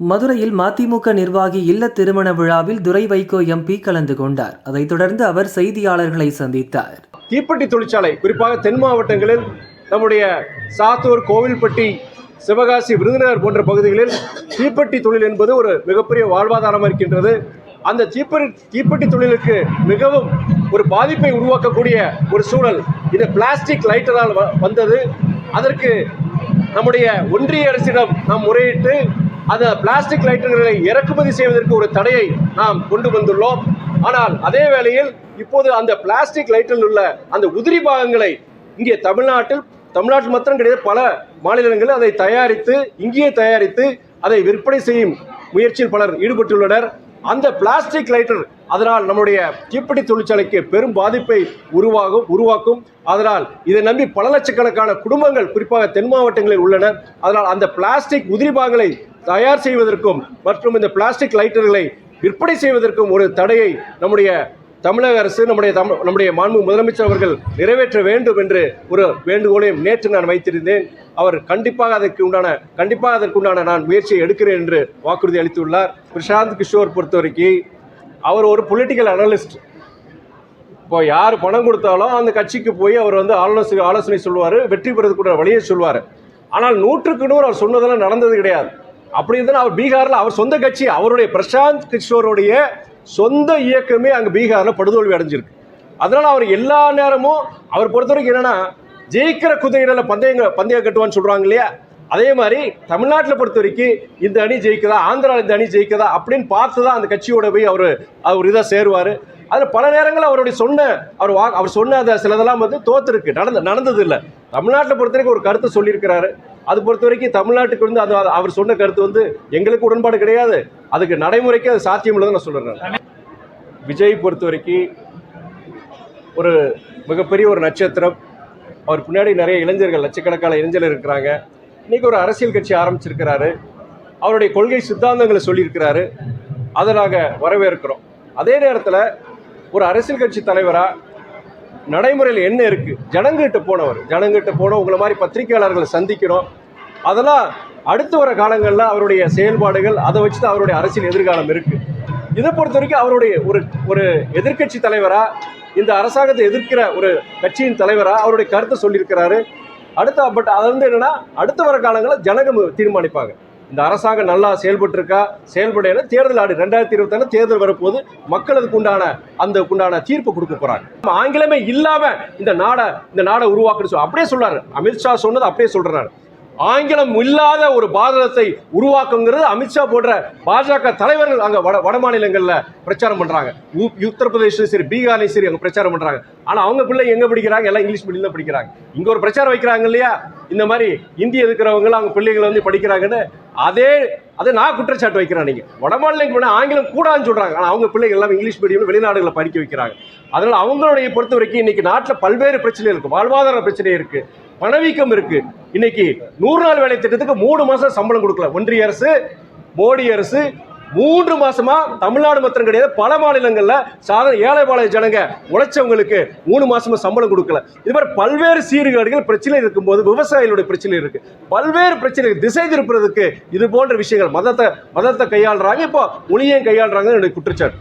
மதுரையில் மதிமுக நிர்வாகி இல்ல திருமண விழாவில் துரை வைகோ எம்பி கலந்து கொண்டார். அதைத் தொடர்ந்து அவர் செய்தியாளர்களை சந்தித்தார். தீப்பெட்டி தொழிற்சாலை குறிப்பாக தென் மாவட்டங்களில் நம்முடைய சாத்தூர் கோவில்பட்டி சிவகாசி விருதுநகர் போன்ற பகுதிகளில் தீப்பெட்டி தொழில் என்பது ஒரு மிகப்பெரிய வாழ்வாதாரம் இருக்கின்றது. அந்த தீப்பெட்டி தீப்பெட்டி தொழிலுக்கு மிகவும் ஒரு பாதிப்பை உருவாக்கக்கூடிய ஒரு சூழல் இது பிளாஸ்டிக் லைட்டரால் வ- வந்தது. அதற்கு நம்முடைய ஒன்றிய அரசிடம் நாம் முறையிட்டு அந்த பிளாஸ்டிக் லைட்டர்களை இறக்குமதி செய்வதற்கு ஒரு தடையை நாம் கொண்டு வந்துள்ளோம். ஆனால் அதே வேளையில் இப்போது அந்த பிளாஸ்டிக் லைட்டில் உள்ள அந்த உதிரி பாகங்களை இங்கே தமிழ்நாட்டில் தமிழ்நாட்டில் மாத்திரம் கிடையாது பல மாநிலங்களில் அதை தயாரித்து இங்கேயே தயாரித்து அதை விற்பனை செய்யும் முயற்சியில் பலர் ஈடுபட்டுள்ளனர். அந்த பிளாஸ்டிக் லைட்டர் அதனால் நம்முடைய தீப்பெட்டி தொழிற்சாலைக்கு பெரும் பாதிப்பை உருவாகும் உருவாக்கும். அதனால் இதை நம்பி பல லட்சக்கணக்கான குடும்பங்கள் குறிப்பாக தென் மாவட்டங்களில் உள்ளன. அதனால் அந்த பிளாஸ்டிக் உதிரி பாகங்களை தயார் செய்வதற்கும் மற்றும் இந்த பிளாஸ்டிக் லைட்டர்களை விற்பனை செய்வதற்கும் ஒரு தடையை நம்முடைய தமிழக அரசு நம்முடைய தமிழ் நம்முடைய மாண்பு முதலமைச்சர் அவர்கள் நிறைவேற்ற வேண்டும் என்று ஒரு வேண்டுகோளையும் நேற்று நான் வைத்திருந்தேன். அவர் கண்டிப்பாக அதற்கு உண்டான கண்டிப்பாக அதற்கு உண்டான நான் முயற்சியை எடுக்கிறேன் என்று வாக்குறுதி அளித்துள்ளார். பிரசாந்த் கிஷோர் பொறுத்தவரைக்கும் அவர் ஒரு பொலிட்டிக்கல் அனலிஸ்ட் இப்போ யார் பணம் கொடுத்தாலும் அந்த கட்சிக்கு போய் அவர் வந்து ஆலோசனை ஆலோசனை சொல்லுவார் வெற்றி பெறதுக்குள்ள வழியை சொல்லுவார். ஆனால் நூற்றுக்கு நூறு அவர் சொன்னதெல்லாம் நடந்தது கிடையாது. அப்படி இருந்தால் அவர் பீகாரில் அவர் சொந்த கட்சி அவருடைய பிரசாந்த் கிஷோருடைய சொந்த இயக்கமே அங்கே பீகாரில் படுதோல்வி அடைஞ்சிருக்கு. அதனால் அவர் எல்லா நேரமும் அவர் பொறுத்த வரைக்கும் என்னென்னா ஜெயிக்கிற குதிரைகளில் பந்தயங்க பந்தயம் கட்டுவான்னு சொல்கிறாங்க இல்லையா? அதே மாதிரி தமிழ்நாட்டில் பொறுத்த வரைக்கும் இந்த அணி ஜெயிக்குதா ஆந்திராவில் இந்த அணி ஜெயிக்குதா அப்படின்னு பார்த்து தான் அந்த கட்சியோட போய் அவர் அவர் இதாக சேருவார். அதில் பல நேரங்களில் அவருடைய சொன்ன அவர் வா அவர் சொன்ன அந்த சிலதெல்லாம் வந்து தோத்துருக்கு நடந்து நடந்தது இல்லை தமிழ்நாட்டில் பொறுத்த வரைக்கும் ஒரு கருத்து சொல்லியிருக்கிறாரு. அது பொறுத்த வரைக்கும் தமிழ்நாட்டுக்கு வந்து அது அவர் சொன்ன கருத்து வந்து எங்களுக்கு உடன்பாடு கிடையாது. அதுக்கு நடைமுறைக்கு அது சாத்தியம் இல்லைன்னு நான். சொல்கிறேன் விஜய் பொறுத்த வரைக்கும் ஒரு மிகப்பெரிய ஒரு நட்சத்திரம். அவர் பின்னாடி நிறைய இளைஞர்கள் லட்சக்கணக்கான இளைஞர்கள் இருக்கிறாங்க. இன்னைக்கு ஒரு அரசியல் கட்சி ஆரம்பிச்சிருக்கிறாரு. அவருடைய கொள்கை சித்தாந்தங்களை சொல்லியிருக்கிறாரு. அதை நாங்கள் வரவேற்கிறோம். அதே நேரத்தில் ஒரு அரசியல் கட்சி தலைவராக நடைமுறையில் என்ன இருக்குது ஜனங்கிட்ட போனவர். ஜனங்கிட்ட போன உங்களை மாதிரி பத்திரிகையாளர்களை சந்திக்கிறோம். அதெல்லாம் அடுத்து வர காலங்களில் அவருடைய செயல்பாடுகள் அதை வச்சு தான் அவருடைய அரசியல் எதிர்காலம் இருக்குது இதை பொறுத்த வரைக்கும் அவருடைய ஒரு ஒரு எதிர்க்கட்சி தலைவராக இந்த அரசாங்கத்தை எதிர்க்கிற ஒரு கட்சியின் தலைவராக அவருடைய கருத்தை சொல்லியிருக்கிறாரு. அடுத்த பட் அது வந்து என்னென்னா அடுத்து வர காலங்களில் ஜனகம் தீர்மானிப்பாங்க. இந்த அரசாங்கம் நல்லா செயல்பட்டு இருக்கா செயல்படையில தேர்தல் ஆடு ரெண்டாயிரத்தி இருபத்தாறு தேர்தல் வரப்போது மக்கள் அதுக்கு உண்டான அந்த உண்டான தீர்ப்பு கொடுக்க போறாங்க. ஆங்கிலமே இல்லாம இந்த நாடை இந்த நாடை உருவாக்குன்னு சொல்லி அப்படியே சொல்றாரு. அமித்ஷா சொன்னது அப்படியே சொல்றாரு. ஆங்கிலம் இல்லாத ஒரு பாரதத்தை உருவாக்குங்கிறது அமித்ஷா போன்ற பாஜக தலைவர்கள் அங்கே வட வட மாநிலங்களில் பிரச்சாரம் பண்ணுறாங்க உத்தரப்பிரதேசம் சரி பீகார்லையும் சரி அங்கே பிரச்சாரம் பண்ணுறாங்க ஆனால் அவங்க பிள்ளை எங்கே படிக்கிறாங்க? எல்லாம் இங்கிலீஷ் மீடியம் தான் படிக்கிறாங்க. இங்கே ஒரு பிரச்சாரம் வைக்கிறாங்க இல்லையா? இந்த மாதிரி இந்தி எதுக்கிறவங்க அவங்க பிள்ளைகள் வந்து படிக்கிறாங்கன்னு அதே அதை நான் குற்றச்சாட்டு வைக்கிறேன் நீங்கள் வட வேணால் ஆங்கிலம் கூடாதுன்னு சொல்கிறாங்க ஆனால் அவங்க பிள்ளைகள் எல்லாம் இங்கிலீஷ் மீடியம் வெளிநாடுகளில் படிக்க வைக்கிறாங்க. அதனால் அவங்களுடைய பொறுத்த வரைக்கும் இன்றைக்கி நாட்டில் பல்வேறு பிரச்சனை இருக்குது வாழ்வாதார பிரச்சனை இருக்குது பணவீக்கம் இருக்குது இன்றைக்கி நூறு நாள் வேலை திட்டத்துக்கு மூணு மாதம் சம்பளம் கொடுக்கல. ஒன்றிய அரசு மோடி அரசு மூன்று மாசமா தமிழ்நாடு மாத்திரம் கிடையாது. பல மாநிலங்கள்ல சாதாரண ஏழை பாளைய ஜனங்க உழைச்சவங்களுக்கு மூணு மாசமா சம்பளம் கொடுக்கல. இது மாதிரி பல்வேறு சீர்கேடுகள் பிரச்சனை இருக்கும்போது விவசாயிகளுடைய பிரச்சனை இருக்கு. பல்வேறு பிரச்சனை திசை திருப்புறதுக்கு இது போன்ற விஷயங்கள் மதத்தை மதத்தை கையாளுறாங்க. இப்போ மொழியையும் கையாளுறாங்க என்னுடைய குற்றச்சாட்டு.